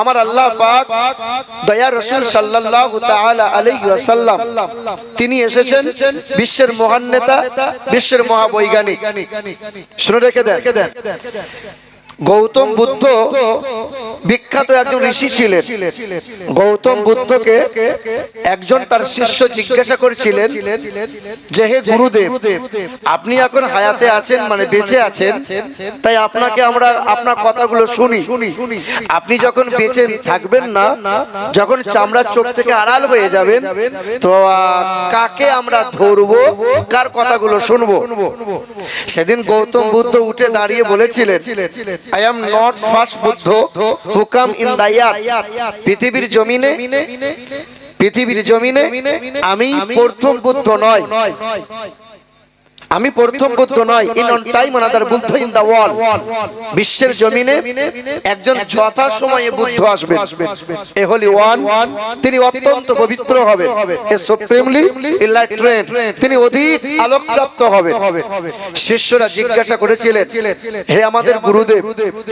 আমার আল্লাহ পাক দয়া রসুল আলাইহি ওয়াসাল্লাম, তিনি এসেছেন বিশ্বের মহান নেতা, বিশ্বের মহাবৈজ্ঞানিক। শুনে রেখে দেন। গৌতম বুদ্ধ বিখ্যাত একজন ঋষি ছিলেন। গৌতম বুদ্ধকে একজন তার শিষ্য জিজ্ঞাসা করেছিলেন যে হে গুরুদেব আপনি এখন হায়াতে আছেন মানে বেঁচে আছেন। তাই আপনাকে আমরা আপনার কথাগুলো শুনি। আপনি যখন বেঁচে থাকবেন না যখন চামড়ার চোখ থেকে আড়াল হয়ে যাবেন তো কাকে আমরা ধরবো? কার কথাগুলো শুনব? সেদিন গৌতম বুদ্ধ উঠে দাঁড়িয়ে বলেছিলেন I am not first Buddha who come in দায়াত পৃথিবীর জমিনে পৃথিবীর জমিনে আমি প্রথম বুদ্ধ নয় আমি প্রথম বুদ্ধ নয় in on time another Buddha in the world বিশ্বের জমিনে একজন যথা সময়ে বুদ্ধ আসবেন। এ হলি ওয়ান তিনি অত্যন্ত পবিত্র হবেন। এ সুপ্রিমলি ইলাইট্রেন্ড তিনি অধিক আলোকপ্রাপ্ত হবেন। শিষ্যরা জিজ্ঞাসা করেছিলেন হে আমাদের গুরুদেব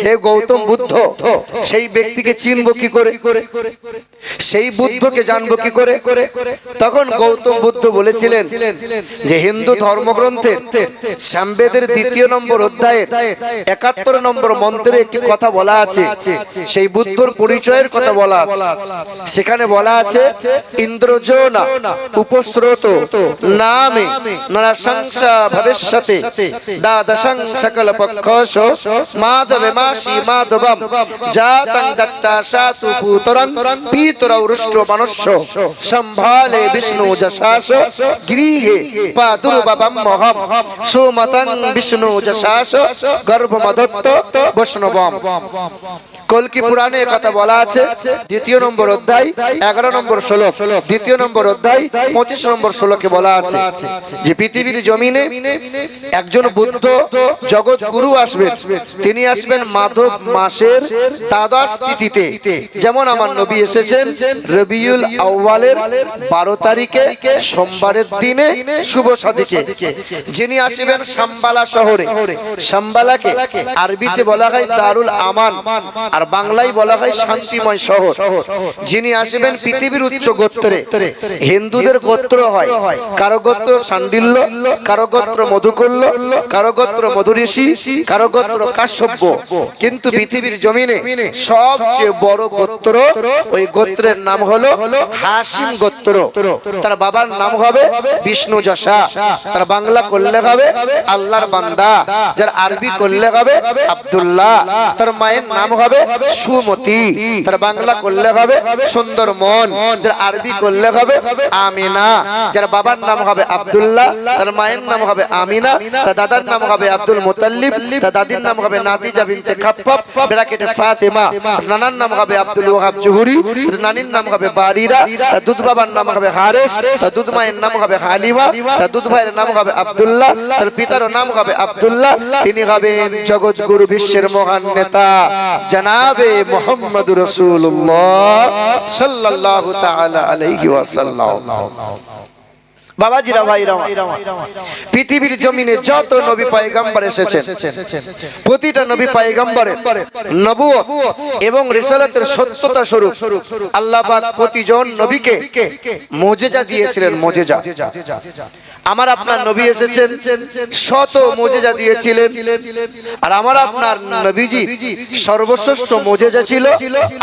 হে গৌতম বুদ্ধ সেই ব্যক্তিকে চিনব কি করে? সেই বুদ্ধকে জানব কি করে? তখন গৌতম বুদ্ধ বলেছিলেন যে হিন্দু শ্যামবেদের দ্বিতীয় নম্বর অধ্যায়ের একাত্তর নম্বর মন্ত্রে একটি কথা বলা আছে। সেই বুদ্ধর পরিচয়ের কথা বলা আছে। সেখানে বলা আছে, ইন্দ্রজনা উপস্রোত নামে ভবিষ্যতে দ্বাদশং সকল মাধবে মাসি মাধবম জাতং দত্তা সাতু পুতরং রুষ্ট মনুষ্য সম্ভালে বিষ্ণু যশাস গৃহে পাদুর্ববম সুমতং বিষ্ণু যশাস গর্ভমদত্ত বৈষ্ণবম। কলকি পুরাণে কথা বলা আছে? দ্বিতীয় নম্বর অধ্যায়, এগারো নম্বর শ্লোক। দ্বিতীয় নম্বর অধ্যায়, পঁচিশ নম্বর শ্লোকে বলা আছে যে পৃথিবীর জমিনে একজন বুদ্ধ জগৎ গুরু আসবেন। তিনি আসবেন মাধব মাসের দ্বাদশ তিথিতে। যেমন আমার নবী এসেছেন রবিউল আউ্বালের বারো তারিখে, সোমবারের দিনে শুভ সাদিকে। যিনি আসবেন সাম্বালা শহরে। সাম্বালাকে আরবিতে বলা হয় দারুল আমান। আর বাংলায় বলা হয় শান্তিময় শহর। যিনি আসবেন পৃথিবীর উচ্চ গোত্রে। হিন্দুদের গোত্র হয়। কারও গোত্র সান্ডিল্য কারও গোত্র মধুকল্য কারও গোত্র মধুঋষি কারও গোত্র কাশ্যপ্য কিন্তু পৃথিবীর জমিনে সবচেয়ে বড় গোত্র ওই গোত্রের নাম হলো হাসিম গোত্র। তার বাবার নাম হবে বিষ্ণু যশা। তার বাংলা করলে হবে আল্লাহর বান্দা। যার আরবি করলে হবে আব্দুল্লাহ। তার মায়ের নাম হবে সুমতি তার বাংলা করলে হবে সুন্দর মন যার আরবি করলে হবে আমিনা যার বাবার নাম হবে আব্দুল্লাহ তার মায়ের নাম হবে আমিনা তার দাদার নাম হবে আব্দুল মুতাল্লিব তার দাদির নাম হবে নাতিজা বিনতে খাপ্পাব ব্র্যাকেটে ফাতেমা নানার নাম হবে আব্দুল জুহুরি নানির নাম হবে বারিরা তার দুধ বাবার নাম হবে হারেস তার দুধ মায়ের নাম হবে হালিমা তার দুধ ভাইয়ের নাম হবে আব্দুল্লাহ তার পিতার নাম হবে আব্দুল্লাহ তিনি হবেন জগৎ গুরু বিশ্বের মহান নেতা জনাবে মোহাম্মদ রসুল্লাহ তাআলা আলাইহি ওয়াসাল্লাম। বাবাজিরা পৃথিবীর জমিনে যত নবী প্রতিটা নবী এবং সত্যতা স্বরূপ আল্লাহ প্রতিজন নবীকে মোজেজা দিয়েছিলেন, মোজেজা। আমার আপনার নবী এসেছেন শত মোজেজা দিয়েছিলেন। আর আমার আপনার নবীজি সর্বশ্রেষ্ঠ মোজেজা ছিল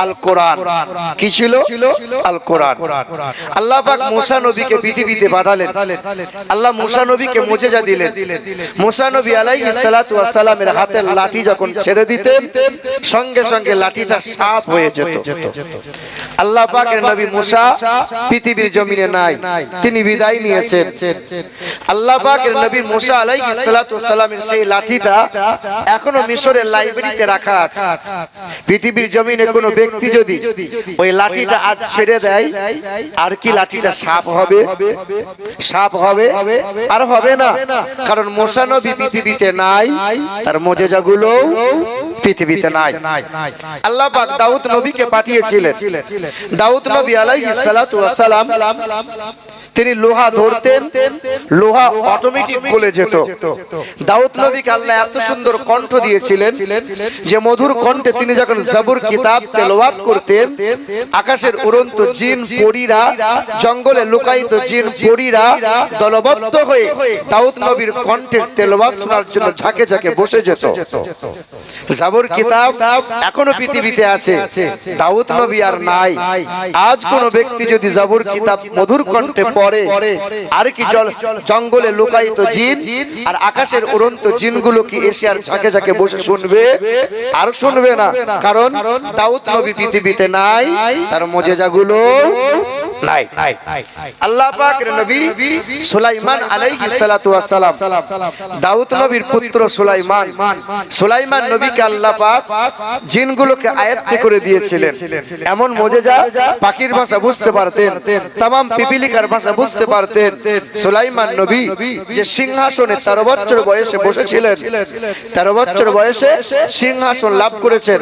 আল কোরআন কি ছিল? আল কোরআন আল্লাহ পাক মুসা নবীকে পৃথিবীতে পাঠালেন। আল্লাহ মুসা নবীকে মোজেজা দিলেন। মুসা নবী আলাইহিস সালাতু ওয়াস সালামের হাতের লাঠি যখন ছেড়ে দিতেন সঙ্গে সঙ্গে লাঠিটা সাফ হয়ে যেত। আল্লাহ পাকের নবী মুসা পৃথিবীর জমিনে নাই। তিনি বিদায় নিয়েছেন। আল্লাহ পাকের নবী মুসা আলাইহিস সালাতু সালামের সেই লাঠিটা এখনও মিশরের লাইব্রেরিতে রাখা আছে। পৃথিবীর জমিনে কোনো ব্যক্তি যদি ওই লাঠিটা আজ ছেড়ে দেয় আর কি লাঠিটা সাপ হবে? সাপ হবে? আর হবে না। কারণ মোশা নবী পৃথিবীতে নাই তার মোজেজাগুলো পৃথিবীতে নাই। আল্লাহ পাক দাউদ নবীকে পাঠিয়েছিলেন। দাউদ নবী আলাইহিস সালাতু তিনি লোহা ধরতেন লোহা অটোমেটিক গলে যেত। দাউদ নবীকে আল্লাহ এত সুন্দর কণ্ঠ দিয়েছিলেন যে মধুর কণ্ঠে তিনি যখন জাবুর কিতাব তেলাওয়াত করতেন আকাশের উড়ন্ত জিন পরীরা জঙ্গলে লুকায়িত জিন পরীরা দলবদ্ধ হয়ে দাউদ নবীর কণ্ঠের তেলাওয়াত শোনার জন্য ঝাঁকে ঝাঁকে বসে যেত। জাবুর কিতাব এখনও পৃথিবীতে আছে। দাউদ নবী আর নাই। আজ কোন ব্যক্তি যদি জাবুর কিতাব মধুর কণ্ঠে পড়ে আর কি জল জঙ্গলে লুকায়িত জিন আর আকাশের উড়ন্ত জিনগুলো কি এসে আর ঝাঁকে ঝাঁকে বসে শুনবে? আর শুনবে না। কারণ দাউদ নবী পৃথিবীতে নাই তার মজেজাগুলো নাই। আল্লাহ পাকের নবী সুলাইমান সালাতু দাউদ নবীর পুত্র সুলাইমান সুলাইমান নবীকে আল্লাহ পাক জিনগুলোকে আয়াত্তে করে দিয়েছিলেন। এমন মজেজা পাখির ভাষা বুঝতে পারতেন, তামাম পিপিলিকার ভাষা বুঝতে পারতেন। সুলাইমান নবী যে সিংহাসনে তেরো বছর বয়সে বসেছিলেন, তেরো বছর বয়সে সিংহাসন লাভ করেছেন।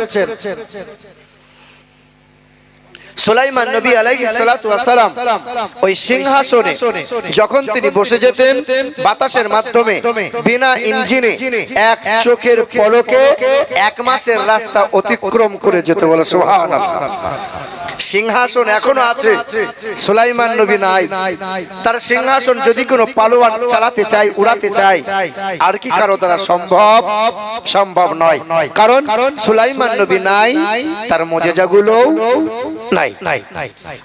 সুলাইমান নবী আলাইহিস সালাতু ওয়াস সালাম ওই সিংহাসনে যখন তিনি বসে যেতেন, বাতাসের মাধ্যমে, বিনা ইঞ্জিনে, এক চোখের পলকে এক মাসের রাস্তা অতিক্রম করে যেতে বলে, সুবহানাল্লাহ। সিংহাসন এখনও আছে, সুলাইমান নবী নাই। তার সিংহাসন যদি কোনো পালোয়ান চালাতে চায়, উড়াতে চায়, আর কি কারও দ্বারা সম্ভব? সম্ভব নয়। কারণ সুলাইমান নবী নাই, তার মজেজাগুলো নাই।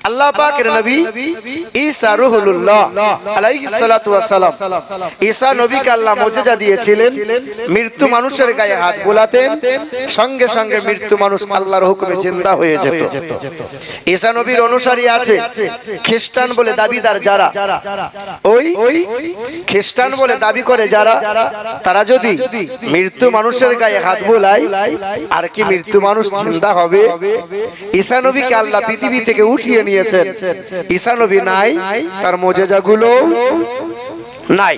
আল্লাহ পাকের নবী ঈসা রুহুল্লাহ আলাইহিস সালাতু ওয়াস সালাম। ঈসা নবীকে আল্লাহ মজেজা দিয়েছিলেন মৃত্যু মানুষের গায়ে হাত বোলাতেন সঙ্গে সঙ্গে মৃত্যু মানুষ আল্লাহর হুকুমে জিন্দা হয়ে যেত। ঈসা নবীর অনুসারী আছে খ্রিস্টান বলে দাবিদার যারা। ওই খ্রিস্টান বলে দাবি করে যারা তারা যদি মৃত্যু মানুষের গায়ে হাত বোলায় আর কি মৃত্যু মানুষ জিন্দা হবে? ঈসা নবীকে আল্লাহ পৃথিবী থেকে উঠিয়ে নিয়েছেন। ঈসা নবী নাই, তার মজেজাগুলো নাই।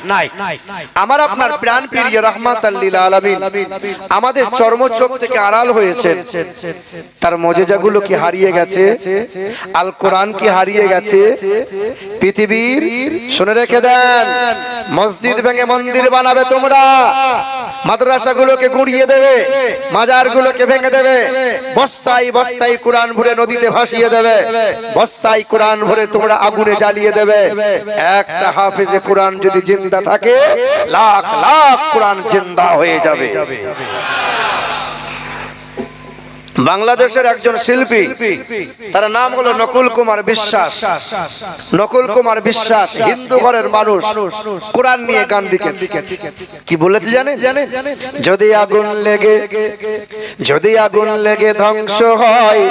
আমার আপনার প্রাণ প্রিয় রহমাত আলামিন, আমাদের চর্মচোখ থেকে আড়াল হয়েছেন। তার মজেজাগুলো কি হারিয়ে গেছে? আল কোরআন কি হারিয়ে গেছে? পৃথিবীর, শুনে রেখে দেন, মসজিদ ভেঙে মন্দির বানাবে তোমরা। মাদ্রাসাগুলোকে গুঁড়িয়ে দেবে, মাজারগুলোকে ভেঙে দেবে, বস্তায় বস্তায় কোরআন ভরে নদীতে ভাসিয়ে দেবে, বস্তায় কোরআন ভরে তোমরা আগুনে জ্বালিয়ে দেবে। একটা হাফেজে কোরআন যদি জিন্দা থাকে, লাখ লাখ কোরআন জিন্দা হয়ে যাবে। বাংলাদেশের একজন শিল্পী, তার নাম হলো নকুল কুমার বিশ্বাস। নকুল কুমার বিশ্বাস হিন্দু ঘরের মানুষ, কোরআন নিয়ে গান লিখেছে। কি বলেছে জানে যদি আগুন লেগে, যদি আগুন লেগে ধ্বংস হয়,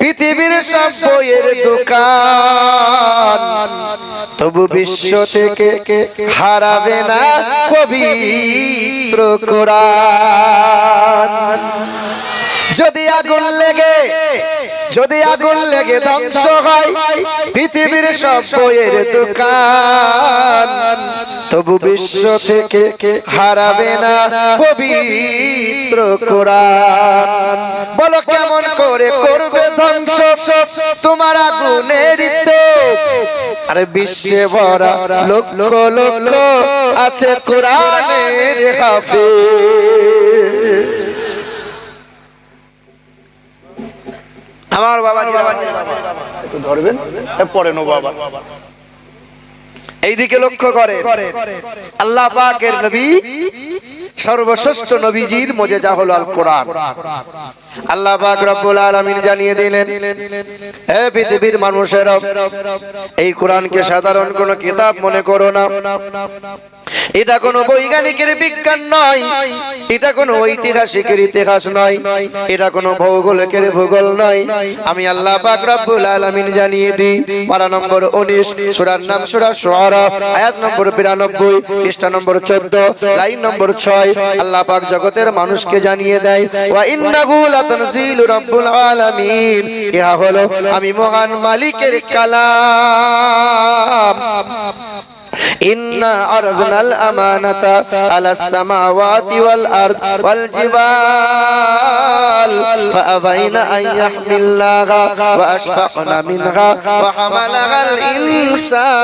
পৃথিবীর সব বইয়ের দোকান তবু বিশ্ব থেকে হারাবে না পবিত্র কোরআন। যদি আগুন লেগে ধ্বংস হয় পৃথিবীর সব বইয়ের দোকান। তবু বিশ্ব থেকে হারাবে না পবিত্র কোরআন। বলো কেমন করে করবে ধ্বংস? তোমার আগুনের আরে বিশ্বে ভরা লক্ষ লক্ষ আছে কোরআনের হাফিজ। আমার বাবা একটু ধরবেন? পরে নেব আবার। এইদিকে লক্ষ্য করে। আল্লাহ পাকের নবী সর্বশ্রেষ্ঠ নবীজির মজেজা হলো আল কোরআন আল্লাহ পাক রব্বুল আলামিন জানিয়ে দিলেন হে পৃথিবীর মানুষেরা এই কোরআনকে সাধারণ কোনো কিতাব মনে করো না। এটা কোনো বৈজ্ঞানিকের বিজ্ঞান নয়। এটা কোনো ঐতিহাসিকের ইতিহাস নয়। এটা কোনো ভৌগোলিকের ভূগোল নয়। আমি আল্লাহ পাক রব্বুল আলামিন জানিয়ে দিই। পারা নম্বর 19 সূরার নাম সূরা শুআরা আয়াত নম্বর 92 পৃষ্ঠা নম্বর 14 লাইন নম্বর 6 আল্লাহ পাক জগতের মানুষকে জানিয়ে দেয় ওয়া ইন্নাহু লাতানজিলু রাব্বুল আলামিন। ইহা হলো আমি মহান মালিকের কালাম। إنا أرزنا الأمانة على السماوات والأرض والجبال فأبين أن يحملناها وأشفقن منها وحملها الإنسان.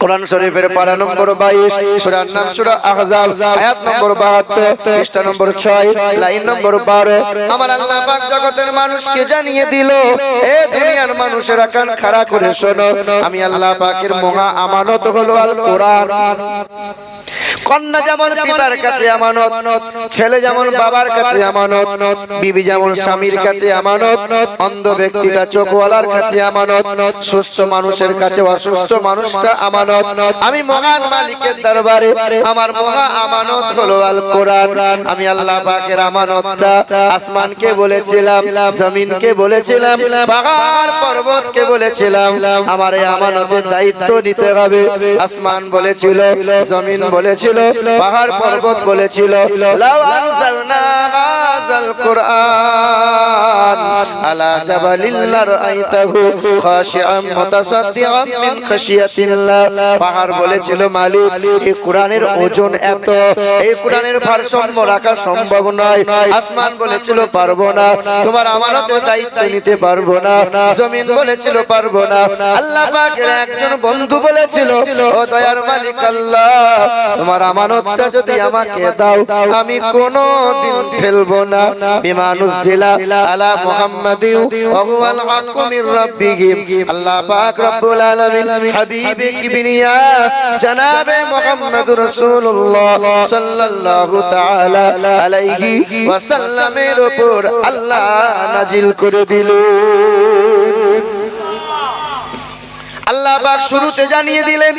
কোরআন শরীফের পারা নম্বর বাইশ, সুরার নাম সুরা আহজাব, আয়াত নম্বর বাহাত্তর, পৃষ্ঠা নম্বর ছয়, লাইন নম্বর বারো। আমার আল্লাহ পাক জগতের মানুষকে জানিয়ে দিল, এ দুনিয়ার মানুষেরা কান খাড়া করে শোনো। আমি আল্লাহ পাকের মহা আমানত হলো আল কোরআন কন্যা যেমন পিতার কাছে আমানত ছেলে যেমন বাবার কাছে আমানত বিবি যেমন স্বামীর কাছে আমানত অন্ধ ব্যক্তিটা চোখওয়ালার কাছে আমানত সুস্থ মানুষের কাছে অসুস্থ মানুষটা আমানত। আমি মহান মালিকের দরবারে আমার মহা আমানত হলো আল কোরআন। আমি আল্লাহ পাকের আমানতটা আসমানকে বলেছিলাম জমিনকে বলেছিলাম পাহাড় পর্বতকে বলেছিলাম। আমার এই আমানতের দায়িত্ব নিতে হবে। আসমান বলেছিল জমিন বলেছিল পর্বত বলেছিল পাহাড় বলেছিল ভারসাম্য রাখা সম্ভব নয়। আসমান বলেছিল দায়িত্ব নিতে পারব না। জমিন বলেছিল, পারব না। আল্লাহ একজন বন্ধু বলেছিল, ও দয়ার মালিক আল্লাহ, তোমার আমানতটা যদি আমাকে দাও আমি কোনো দিন ফেলব না। বিমানুস জিলা আলা মুহাম্মাদিউ ওয়া হুয়াল হাক্কু মির রাব্বিহিম আল্লাহ পাক রব্বুল আলামিন হাবিবে কিবরিয়া জনাবে মুহাম্মদুর রাসূলুল্লাহ সাল্লাল্লাহু তাআলা আলাইহি ওয়াসাল্লামের উপর আল্লাহ নাজিল করে দিলেন আল্লাহ পাক শুরুতে জানিয়ে দিলেন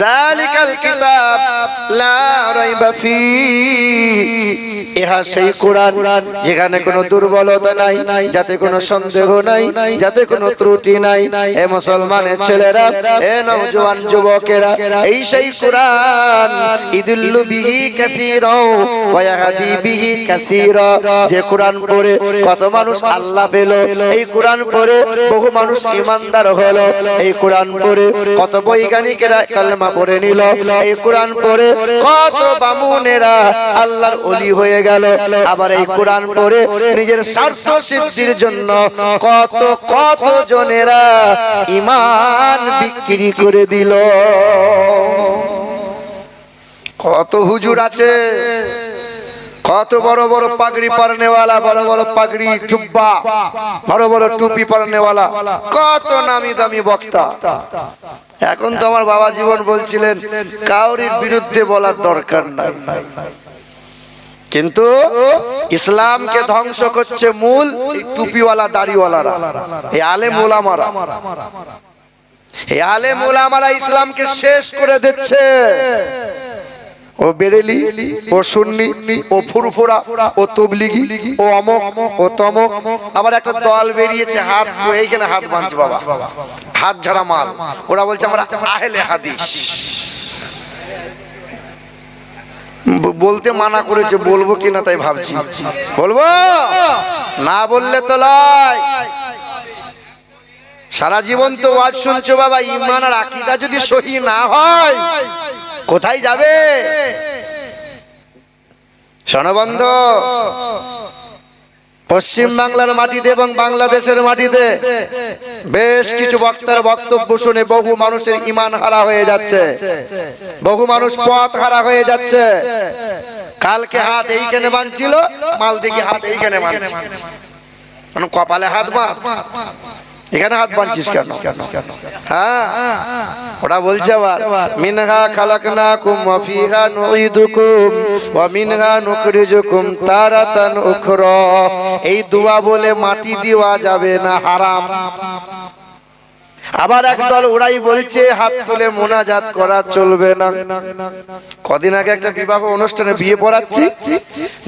জালিকাল কিতাব লা রাইবা ফি ইহা সেই কোরআন যেখানে কোনো দুর্বলতা নাই যাতে কোনো সন্দেহ নাই যাতে কোনো ত্রুটি নাই। এ মুসলমানের ছেলেরা এ নওজোয়ান যুবকেরা এই সেই কোরআন ইদুল্লু বিহি কাসীরা ওয়া ইয়াহদি বিহি কাসীরা যে কোরআন পড়ে কত মানুষ আল্লাহ পেল এই কোরআন পড়ে বহু মানুষ ইমানদার হলো। এই কোরআন পড়ে কত বৈজ্ঞানিকেরা কালেমা পড়ে নিল। এই কোরআন পড়ে কত বামুনেরা আল্লাহর অলি হয়ে গেল। আবার এই কোরআন পড়ে নিজের স্বার্থ সিদ্ধির জন্য কত কত জনেরা ইমান বিক্রি করে দিল। কত হুজুর আছে? কত বড় বড় পাগড়ি পরনেওয়ালা, বড় বড় পাগড়ি টুব্বা বড় বড় টুপি পরনেওয়ালা, কত নামি দামি বক্তা। এখন তো আমার বাবা জীবন বলছিলেন, কাউরির বিরুদ্ধে বলার দরকার নাই। কিন্তু ইসলামকে ধ্বংস করছে মূল টুপিওয়ালা, দাড়িওয়ালারা, এই আলেম ওলামারা। এই আলেম ওলামারা ইসলামকে শেষ করে দিচ্ছে। ও বেরেলি, ও সুন্নি, ও ফুরফুরা, ও তবলিগি, ও অমক, ও তমক। আবার একটা দল বেরিয়েছে, হাত এইখানে হাত বাঁধছে বাবা। হাত ঝাড়া মাল। ওরা বলছে, আমরা আহলে হাদিস। বলতে মানা করেছে, বলব কিনা তাই ভাবছি। বলব? না বললে তো সারা জীবন তো ওয়াজ শুনছো বাবা, ইমান আর আকিদা যদি সহি না হয় কোথায় যাবে? শোনবন্ধ পশ্চিম বাংলার মাটিতে এবং বাংলাদেশের মাটিতে বেশ কিছু বক্তার বক্তব্য শুনে বহু মানুষের ইমান হারা হয়ে যাচ্ছে। বহু মানুষ পথ হারা হয়ে যাচ্ছে। কালকে হাত এইখানে বাঁধছিল মাল দিকে হাত এইখানে বাঁধছে। মানে কপালে হাত বাঁধ? এখানে হাত বাঁধছিস কেন? হ্যাঁ। ওরা বলছে আবার মিনহা খালাকনাকুম ওয়া ফিহা নুঈদুকুম ওয়া মিনহা নুখরিজুকুম তারাতান উখরা। এই দোয়া বলে মাটি দেওয়া যাবে না হারাম। আবার একদল ওরাই বলছে, হাত তুলে মোনাজাত করা চলবে না। কদিন আগে একটা বিবাহ অনুষ্ঠানে বিয়ে পড়াচ্ছি,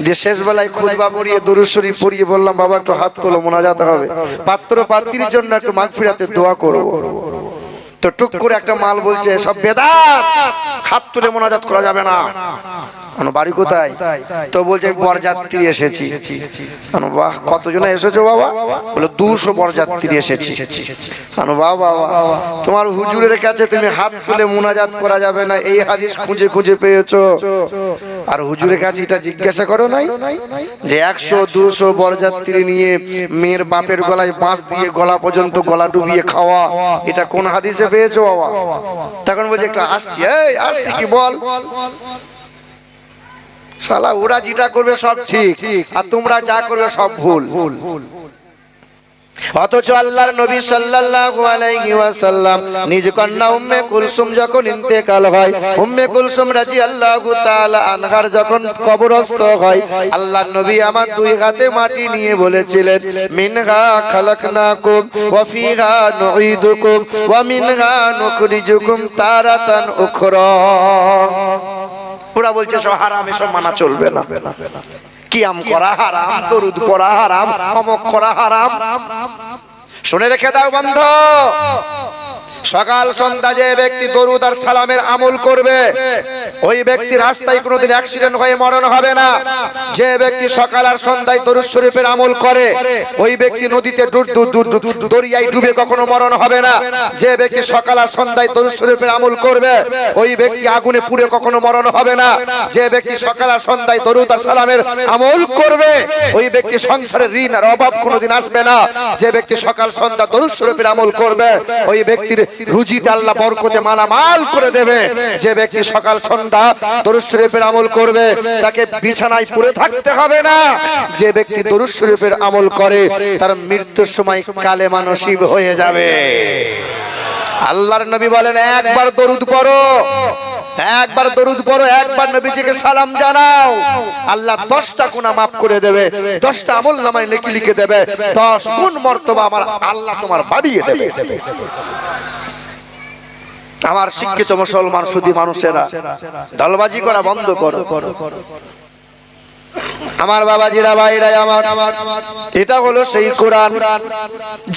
যে শেষ বেলায় খুলবা পড়িয়ে দরুশ্বরী পড়িয়ে বললাম, বাবা, একটু হাত তোলো, মোনাজাত হবে। পাত্র পাত্রীর জন্য একটু মাগফিরাতে দোয়া করব। তো টুক করে একটা মাল বলছে সব বেদাত হাত তুলে মোনাজাত করা যাবে না। বাড়ি কোথায়? তো বলছে আমি বরযাত্রী এসেছি। বাহ কতজন এসেছ বাবা? বলে দুশো বরযাত্রী এসেছি। বাবা তোমার হুজুরের কাছে তুমি হাত তুলে মোনাজাত করা যাবে না। এই হাদিস খুঁজে খুঁজে পেয়েছ। আর হুজুরের কাছে এটা জিজ্ঞাসা করো নাই যে একশো, দুশো বরযাত্রী নিয়ে মেয়ের বাপের গলায় বাঁশ দিয়ে গলা পর্যন্ত গলা ডুবিয়ে খাওয়া, এটা কোন হাদিসে পেয়েছ বাবা? তখন বলছে, একটু আসছি, এই, আসছি কি বল? শালা, ওরা যেটা করবে সব ঠিক, আর তোমরা যা করবে সব ভুল। ভুল ভুল অথচ আল্লাহর নবী সাল্লাল্লাহু আলাইহি ওয়াসাল্লাম নিজ কন্যা উম্মে কুলসুম যখন ইন্তেকাল হয়, উম্মে কুলসুম রাদিয়াল্লাহু তাআলা আনহার যখন কবরস্থ হয়, আল্লাহর নবী আমার দুই হাতে মাটি নিয়ে বলেছিলেন, মিনহা খালাকনাকুম ওয়া ফিহা নুঈদুকুম ওয়া মিনহা নুখরিজুকুম তারাতান উখরা। ওরা বলছে, সব হারাম, এসব মানা চলবে না। কিয়াম করা হারাম দরুদ পড়া হারাম অমক করা হারাম। শুনে রেখে দাও বন্ধ। সকাল সন্ধ্যা যে ব্যক্তি দরুদ আর সালামের আমল করবে, ওই ব্যক্তি রাস্তায় কোনোদিন অ্যাক্সিডেন্ট হয়ে মরণ হবে না। যে ব্যক্তি সকাল আর সন্ধ্যায় দরুদ শরীফের আমল করে, ওই ব্যক্তি নদীতে দরিয়ায় ডুবে কখনো মরণ হবে না। যে ব্যক্তি সকাল আর সন্ধ্যায় দরুদ শরীফের আমল করবে, ওই ব্যক্তি আগুনে পুড়ে কখনো মরণ হবে না। যে ব্যক্তি সকাল আর সন্ধ্যায় দরুদ আর সালামের আমল করবে, ওই ব্যক্তি সংসারের ঋণ আর অভাব কোনোদিন আসবে না। যে ব্যক্তি সকাল সন্ধ্যা দরুদ শরীফের আমল করবে, ওই ব্যক্তির রুজিতে আল্লাহ বরকতে মালামাল করে দেবে। যে ব্যক্তি সকাল সন্ধ্যা দরুদ শরীফের আমল করবে তাকে বিছানায় পড়ে থাকতে হবে না। যে ব্যক্তি দরুদ শরীফের আমল করে তার মৃত্যুর সময় কালেমা নসিব হয়ে যাবে। আল্লাহর নবী বলেন একবার দরুদ পড়ো। একবার দরুদ পড়ো একবার নবীজিকে সালাম জানাও। আল্লাহ দশটা গুণা মাফ করে দেবে দশটা আমল নামায় লিখে লিখে দেবে দশ গুণ মর্তবা আমার আল্লাহ তোমার বাড়িয়ে দেবে। আমার শিক্ষিত মুসলমান শুধু মানুষেরা দলবাজি করা বন্ধ করো। আমার বাবাজিরা, ভাইরা, আমার এটা হলো সেই কোরআন।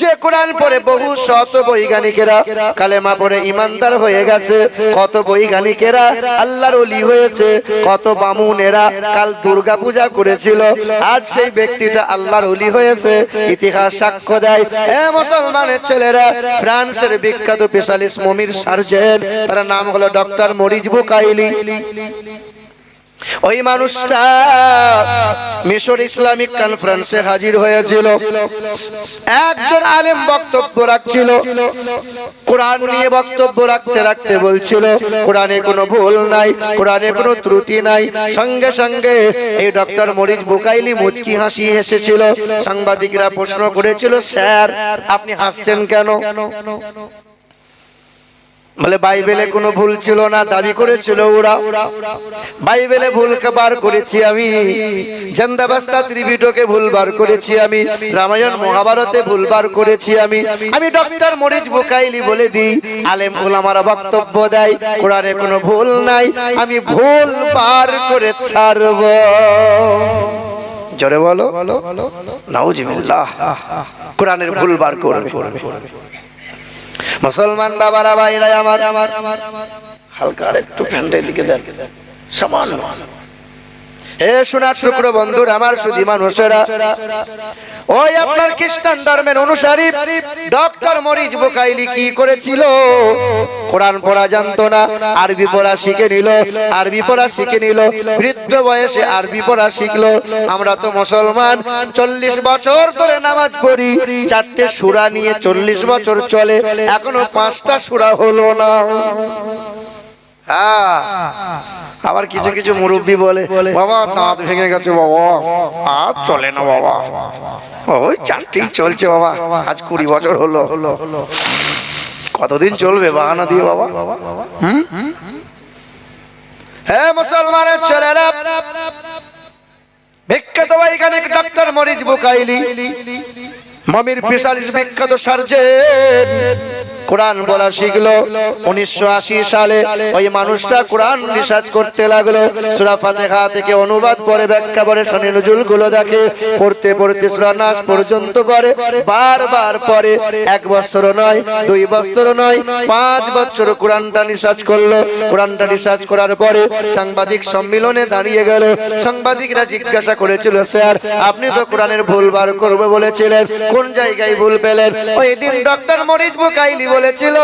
যে কোরআন পড়ে বহু শত বৈজ্ঞানিকেরা কালেমা পড়ে ইমানদার হয়ে গেছে। কত বৈজ্ঞানিকেরা আল্লাহর ওলি হয়েছে, কত বামুনেরা কাল দুর্গা পূজা করেছিল। আজ সেই ব্যক্তিটা আল্লাহর ওলি হয়েছে, ইতিহাস সাক্ষ্য দেয়। এ মুসলমানের ছেলেরা, ফ্রান্সের বিখ্যাত স্পেশালিস্ট মমির সার্জেন, তার নাম হলো ডক্টর মরিজ বুকাইলি। ওই মানুষটা মিশর ইসলামিক কনফারেন্সে হাজির হয়েছিল। একজন আলেম বক্তব্য রাখছিল। কোরআন নিয়ে বক্তব্য রাখতে রাখতে বলছিল, কোরআনে কোনো ভুল নাই, কোরআনে কোনো ত্রুটি নাই। সঙ্গে সঙ্গে এই ডক্টর মরিজ বুকাইলি মুচকি হাসি হেসেছিল। সাংবাদিকরা প্রশ্ন করেছিল, স্যার, আপনি হাসছেন কেন? বলে বাইবেলে কোনো ভুল ছিল না, দাবি করেছিল ওরা। বাইবেলে ভুল বার করেছি আমি। জন্দাবাস্তা ত্রিপিটকে ভুল বার করেছি আমি। রামায়ণ মহাভারতে ভুল বার করেছি আমি। আমি ডক্টর মরিজ বোকাইলি বলে দিই। আলেম ওলামারা বক্তব্য দেয়, কোরআনে কোনো ভুল নাই। আমি ভুল বার করে ছাড়ব। জোরে বলো। নাউজিবিল্লাহ। কোরআনের ভুল বার করবে। মুসলমান বাবারা ভাইরা আমার হালকা আর একটু ফ্যানটা এদিকে দেন সামান্য হে সোনার টুকরো বন্ধুর আমার সুধী মানুষেরা। ওই আপনার খ্রিস্টান ধর্মের অনুসারী ডক্টর মরিজ বোকাইলি কি করেছিল? কোরআন পড়া জানতো না আরবি পড়া শিখে নিল আরবি পড়া শিখে নিল বৃদ্ধ বয়সে আরবি পড়া শিখলো। আমরা তো মুসলমান চল্লিশ বছর ধরে নামাজ পড়ি চারটে সুরা নিয়ে চল্লিশ বছর চলে এখনও পাঁচটা সুরা হলো না। হ্যাঁ। আবার কিছু কিছু মুরব্বী বলে বাবা দাঁত ভেঙে গেছে বাবা। আর চলে না বাবা। ওই চারটেই চলছে বাবা। আজ কুড়ি বছর হলো। কতদিন চলবে বাহানা দিয়ে বাবা? হুম? হ্যাঁ মুসলমানের ছেলেরা বিখ্যাত বৈজ্ঞানিক ডক্টর মরিজ বুকাইলি মমির স্পেশালিস্ট বিখ্যাত সার্জেন। কোরআন বলা শিখলো উনিশশো আশি সালে ওই মানুষটা কোরআন রিসার্চ করতে লাগল। সুরা ফাতেহা থেকে অনুবাদ করে, ব্যাখ্যা করে শনি নজুলগুলো দেখে, পড়তে পড়তে সুরা নাস পর্যন্ত করে বারবার পরে এক বছর নয়, দুই বছর নয়, পাঁচ বছর কোরআনটা রিসার্চ করল। কোরআনটা রিসার্চ করার পরে সাংবাদিক সম্মেলনে দাঁড়িয়ে গেল। সাংবাদিকরা জিজ্ঞাসা করেছিল, স্যার, আপনি তো কোরআনের ভুল বার করবে বলেছিলেন, কোন জায়গায় ভুল পেলেন? ওই দিন ডক্টর মরিজ বুকাইলি বলেছিল,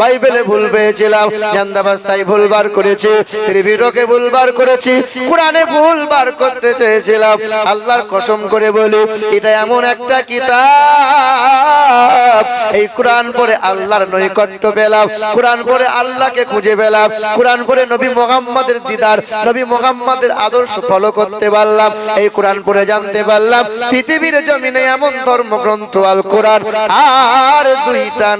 বাইবেলে ভুল পেয়েছিলাম জান্দাবাস্তায় ভুল বার করেছি, ত্রিবিটকে ভুল বার করেছি, কোরআনে ভুল বার করতে চেয়েছিলাম, আল্লাহর কসম করে বলি, এটা এমন একটা কিতাব। এই কোরআন পড়ে আল্লাহর নৈকট্য পেলাম, কোরআন পড়ে আল্লাহকে খুঁজে পেলাম, কোরআন পড়ে নবী মোহাম্মদের দিদার, নবী মোহাম্মদের আদর্শ ফলো করতে পারলাম, এই কোরআন পড়ে জানতে পারলাম, পৃথিবীর জমিনে এমন ধর্মগ্রন্থ আল কোরআন, আর দুইটা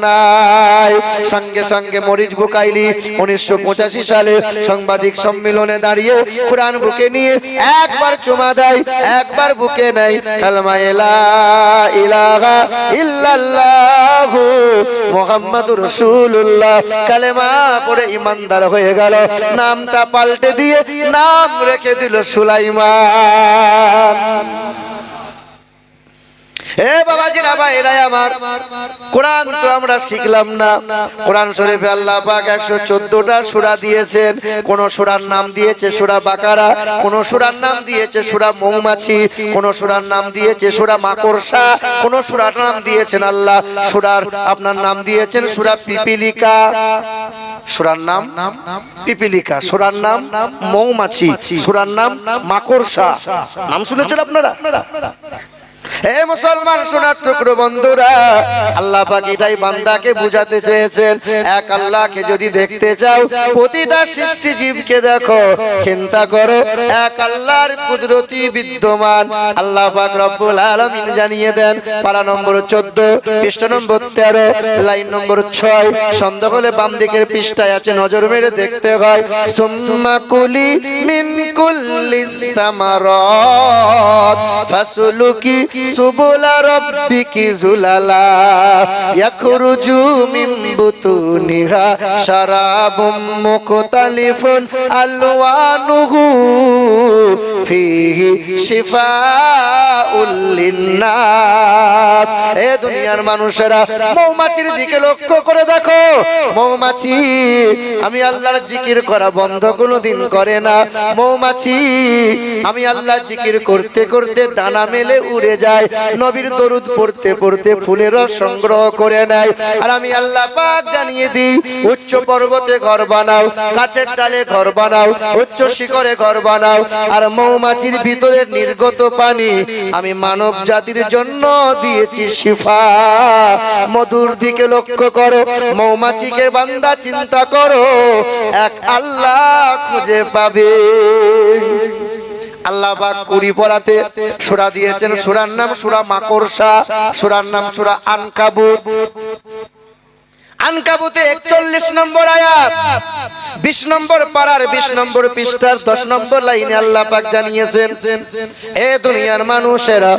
সঙ্গে সঙ্গে মরিচ বুকাইলি উনিশশো পঁচাশি সালে সাংবাদিক সম্মেলনে দাঁড়িয়ে কোরআন বুকে নিয়ে একবার চুমা দেয়, একবার বুকে নেয়। কালমা ইলা ইলাহা ইমানদার হয়ে গেল। নামটা পাল্টে দিয়ে নাম রেখে দিল সুলাইমান। এ বাবাজি না ভাই, এরাই আমার। কোরআন তো আমরা শিখলাম না। কোরআন শরীফে আল্লাহ পাক একশো চোদ্দটা সুরা দিয়েছেন। কোন সুরার নাম দিয়েছে সুরা বাকারা, কোন সুরার নাম দিয়েছে সুরা মৌমাছি, কোন সুরার নাম দিয়েছে সুরা মাকড়সা, কোন সুরার নাম দিয়েছেন আল্লাহ। সুরার আপনার নাম দিয়েছেন সুরা পিপিলিকা। সুরার নাম পিপিলিকা, সুরার নাম মৌমাছি, সুরার নাম মাকড়সা। নাম শুনেছেন আপনারা? হে মুসলমান, সোনার টুকরো বন্ধুরা, আল্লাহ পাক এটাই বান্দাকে বুঝাতে চেয়েছেন। এক আল্লাহকে যদি দেখতে চাও, প্রতিটা সৃষ্টি জীবকে দেখো, চিন্তা করো, এক আল্লাহর কুদরতি বিদ্যমান, আল্লাহ পাক রব্বুল আলামিন জানিয়ে দেন, পারা নম্বর 14 পৃষ্ঠা নম্বর 13 লাইন নম্বর 6 সন্দেহ হলে বাম দিকের পৃষ্ঠায় আছে, নজর মেরে দেখতে হয়, সুম্মা কুলি মিন কুল্লি সামারাত, ফাসলুকি সুবুলা রব্বিকি জুলালা? ইয়াখরুজু মিন বুতুনিহা শারাবুম মুখতালিফুন আলওয়ানুহু ফিহি শিফাউল লিন্নাস। এ দুনিয়ার মানুষেরা, মৌমাছির দিকে লক্ষ্য করে দেখো। মৌমাছি, আমি আল্লাহর জিকির করা বন্ধ কোনো দিন করে না। মৌমাছি, আমি আল্লাহ জিকির করতে করতে ডানা মেলে উড়ে যায় নবীর দরুদ পড়তে পড়তে ফুলের রস সংগ্রহ করে নেয়। আর আমি আল্লাহ পাক জানিয়ে দিই, উচ্চ পর্বতে ঘর বানাও কাছের ডালে ঘর বানাও, উচ্চ শিখরে ঘর বানাও, আর মৌমাছির ভিতরে নির্গত পানি আমি মানব জাতির জন্য দিয়েছি শিফা। মধুর দিকে লক্ষ্য করো, মৌমাছিকে বান্দা চিন্তা করো, এক আল্লাহ খুঁজে পাবে। আল্লাহ কুড়ি পড়াতে সুরা দিয়েছেন। সুরার নাম সুরা মাকড়সা সুরার নাম সুরা আনকাবুত। আনকাবুতে একচল্লিশ নম্বর আয়াত। বিশ নম্বর পাড়ার বিশ নম্বর পৃষ্ঠার দশ নম্বর লাইনে আল্লাহ পাক জানিয়েছেন, এ দুনিয়ার মানুষেরা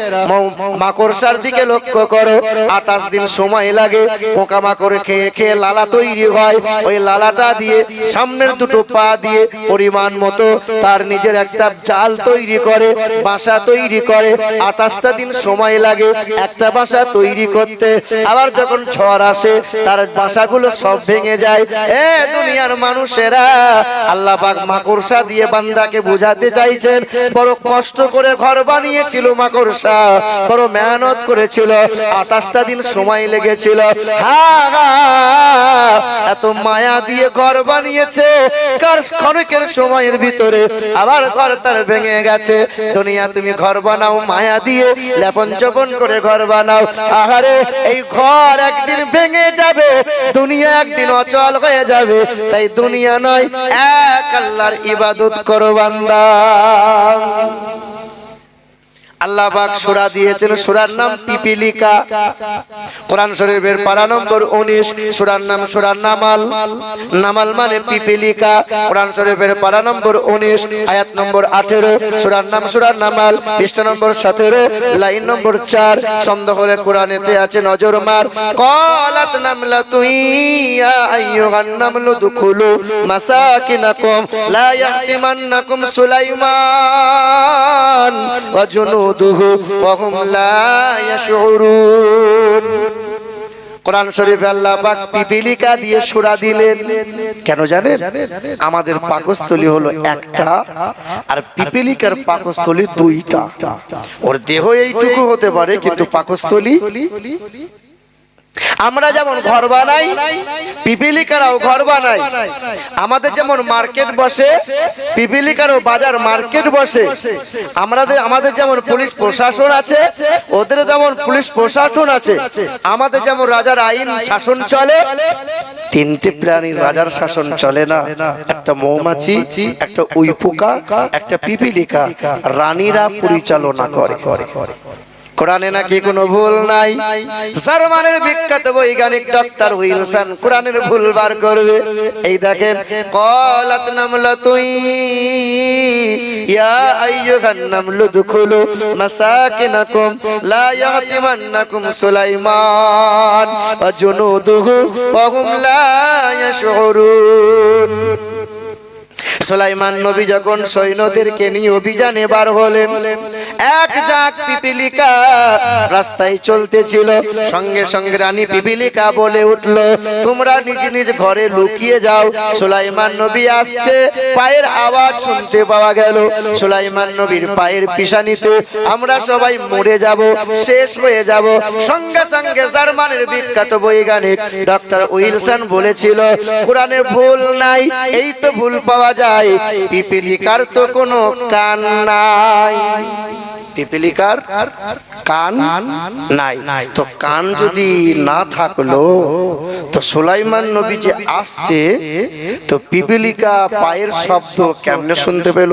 মাকড়সার দিকে লক্ষ্য করো, আঠাশ দিন সময় লাগে পোকা মাকড় খেয়ে খেয়ে লালা তৈরি হয়, ওই লালাটা দিয়ে সামনের দুটো পা দিয়ে পরিমাণ মতো তার নিজের একটা জাল তৈরি করে, বাসা তৈরি করে, আঠাশটা দিন সময় লাগে, একটা বাসা তৈরি করতে, আবার যখন ঝড় আসে, তার বাসাগুলো সব ভেঙে যায়। এ দুনিয়ার মানুষেরা আল্লাহ পাক মাকড়সা দিয়ে বান্দাকে বোঝাতে চাইছেন। বড় কষ্ট করে ঘর বানিয়েছিল মাকড়সা, বড় মেহনত করেছিল, আঠাশটা দিন সময় লেগেছিল। এত মায়া দিয়ে ঘর বানিয়েছে, কার ক্ষণিকের সময়ের ভিতরে আবার ঘর তার ভেঙে গেছে। দুনিয়া তুমি ঘর বানাও, মায়া দিয়ে লেপন চপন করে ঘর বানাও। আহারে, এই ঘর একদিন ভেঙে যাবে দুনিয়া একদিন অচল হয়ে যাবে তাই দুনিয়া নয় এক আল্লাহর ইবাদত করো বান্দা। আল্লাহবাক সুরা দিয়েছেন সুরার নাম পিপিলিকা। কোরআন শরীফের পারা নম্বর উনিশ সুরার নাম সুরার নামাল। নামাল। মানে, মানে পিপিলিকা। কোরআন শরীফের পারা নম্বর 19 আয়াত নম্বর আঠেরো সুরার নাম সুরার নামাল। পৃষ্ঠা নম্বর 17 লাইন নম্বর চার। সন্দেহ হলে কোরআনেতে আছে নজর মার। কলাত নামলা তুইয়া নামলো নামলু মাসাকি নাকম লা ইয়াহতিমান্নাকুম সুলাইমান ওয়া وجنوده وهم لا يشعرون কোরআন শরীফে আল্লাহ পাক পিপিলিকা দিয়ে সূরা দিলেন কেন জানেন আমাদের পাকস্থলী হলো একটা আর পিপিলিকার পাকস্থলী দুইটা ওর দেহ এইটুকু হতে পারে কিন্তু পাকস্থলী আমরা যেমন ঘর বানাই পিপিলিকারাও ঘর বানাই আমাদের যেমন মার্কেট বসে পিপিলিকারও বাজার মার্কেট বসে। আমাদের আমাদের যেমন পুলিশ প্রশাসন আছে ওদের যেমন পুলিশ প্রশাসন আছে। আমাদের যেমন রাজার আইন শাসন চলে তিনটে প্রাণীর রাজার শাসন চলে না। একটা মৌমাছি একটা উইপোকা একটা পিপিলিকা। রানীরা পরিচালনা করে। কোরআনে নাকি কোনো ভুল নাই? জার্মানের বিখ্যাত বৈজ্ঞানিক ডক্টর উইলসন কোরআনের ভুল বার করবে। এই দেখেন কলাত নামলা তুই। ইয়া আইয়ুহান নামলু দুখুলু মাসাকিনাকুম লা ইয়াহতিমান্নাকুম সুলাইমান ওয়া জুনুদুহু ওয়া হুম লা ইয়াশউরুন। সুলাইমান নবী যখন সৈন্যদেরকে নিয়ে অভিযানে বার হলেন, এক জাক পিপিলিকা রাস্তায় চলতেছিল। সঙ্গে সঙ্গে রানী পিপিলিকা বলে উঠল, তোমরা নিজ নিজ ঘরে লুকিয়ে যাও। সুলাইমান নবী আসছে, পায়ের আওয়াজ শুনতে পাওয়া গেল। সুলাইমান নবীর পায়ের পিছানিতে আমরা সবাই মরে যাব, শেষ হয়ে যাব। সঙ্গে সঙ্গে জার্মানের বিখ্যাত বৈজ্ঞানিক ডক্টর উইলসন বলেছিল, কোরআনে ভুল নাই, এই তো ভুল পাওয়া যায়। পিপিলিকার তো কোনো কান নাই। পিপিলিকার কান নাই। তো কান যদি না থাকল, তো সুলাইমান নবী যে আসছে, তো পিপিলিকা পায়ের শব্দ কেমনে শুনতে পেল?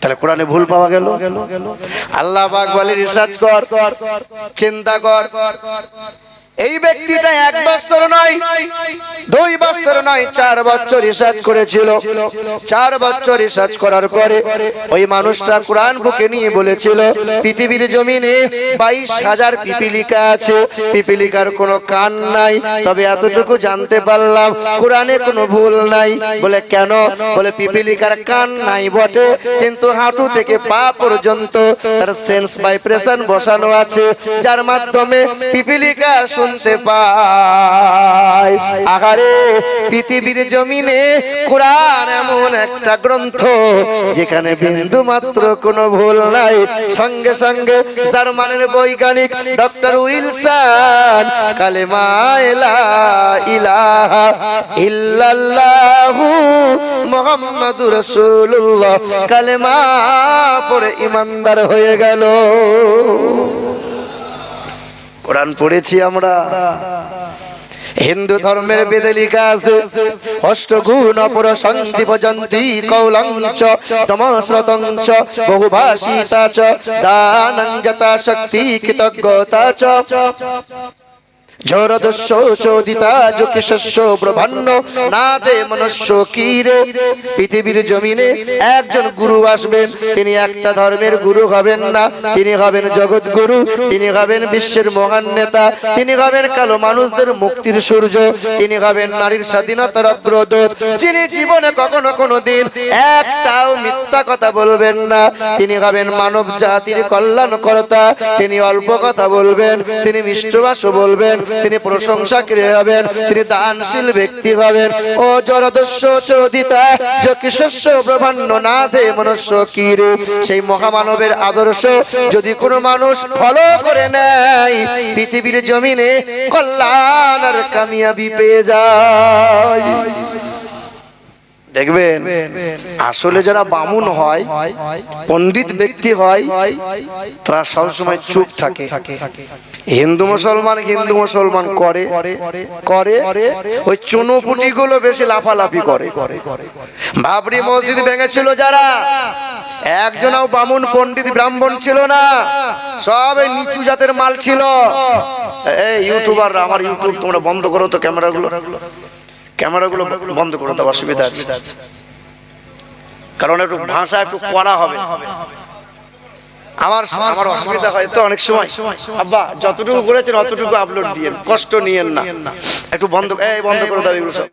তাহলে কোরআনে ভুল পাওয়া গেল। আল্লাহ পাক বলে রিসার্চ কর, চিন্তা কর। এই ব্যক্তিটা এক বছর নয়, দুই বছর নয়, চার বছর রিসার্চ করেছিল। চার বছর রিসার্চ করার পরে ওই মানুষটা কোরআন বুকে নিয়ে বলেছিল, পৃথিবীর জমিনে বাইশ হাজার পিপিলিকা আছে। পিপিলিকার কোনো কান নাই, তবে এতটুকু জানতে পারলাম, কোরআনে কোনো ভুল নাই। বলে, কেন? বলে, পিপিলিকার কান নাই বটে, কিন্তু হাঁটু থেকে পা পর্যন্ত তার সেন্স ভাইব্রেশন বসানো আছে, যার মাধ্যমে পিপিলিকা শুনতে পায় আহারে, পৃথিবীর জমিনে কোরআন এমন একটা গ্রন্থ যেখানে বিন্দু মাত্র কোনো ভুল নাই। সঙ্গে সঙ্গে জার্মানের বৈজ্ঞানিক ডক্টর উইলসন, কালেমা ইলা ইলাহা ইল্লাল্লাহু মুহাম্মাদুর রাসূলুল্লাহ, কালেমা পড়ে ইমানদার হয়ে গেল। কোরআন পড়েছি আমরা। হিন্দু ধর্মের বেদলিকা আছে। অষ্টগুণ অপর সন্দীপ জন্তি কৌলঞ্চ তমস্রতঞ্চ বহুভাষিতা চ, দানঞ্জতা শক্তি কৃতজ্ঞতা চ। ঝরদস্য চোদিতা যকিশস্য ব্রহ্মাণ্য না দে মনুষ্য কীরে। পৃথিবীর জমিনে একজন গুরু আসবেন, তিনি একটা ধর্মের গুরু হবেন না। তিনি হবেন জগৎ গুরু তিনি হবেন বিশ্বের মহান নেতা, তিনি হবেন কালো মানুষদের মুক্তির সূর্য, তিনি হবেন নারীর স্বাধীনতার অগ্রদূত। যিনি জীবনে কখনো কোনো দিন একটাও মিথ্যা কথা বলবেন না। তিনি হবেন মানব জাতির কল্যাণকর্তা, তিনি অল্প কথা বলবেন, তিনি মিষ্টভাষও বলবেন তিনি প্রশংসা ক্রিয়া হবেন তিনি দানশীল ব্যক্তি হবেন ও জরদস্য চোদিতা যকিশস্য ব্রহ্মাণ্ড না দে মনুষ্য কির? সেই মহামানবের আদর্শ যদি কোন মানুষ ফলো করে নেয়, পৃথিবীর জমিনে কল্যাণ আর কামিয়াবি পেয়ে যায়। দেখবেন, আসলে যারা বামুন হয়, পণ্ডিত ব্যক্তি হয়, তারা সবসময় চুপ থাকে। হিন্দু মুসলমান হিন্দু মুসলমান করে করে, ওই চুনোপুটি গুলো বেশি লাফালাফি করে। বাবরি মসজিদ ভেঙেছিল যারা, একজনও বামুন পণ্ডিত ব্রাহ্মণ ছিল না, সব নিচু জাতের মাল ছিল। এই ইউটিউবাররা, আমার ইউটিউব তোমরা বন্ধ করো তো ক্যামেরাগুলো। ক্যামেরাগুলো বন্ধ করে দেওয়া অসুবিধা আছে। কারণ একটু ভাষা একটু করা হবে। আমার আমার অসুবিধা হয় তো অনেক সময়। আব্বা যতটুকু করেছেন অতটুকু আপলোড দিয়ে কষ্ট নিয়েন না। একটু বন্ধ এই বন্ধ করে দাও এগুলো সব।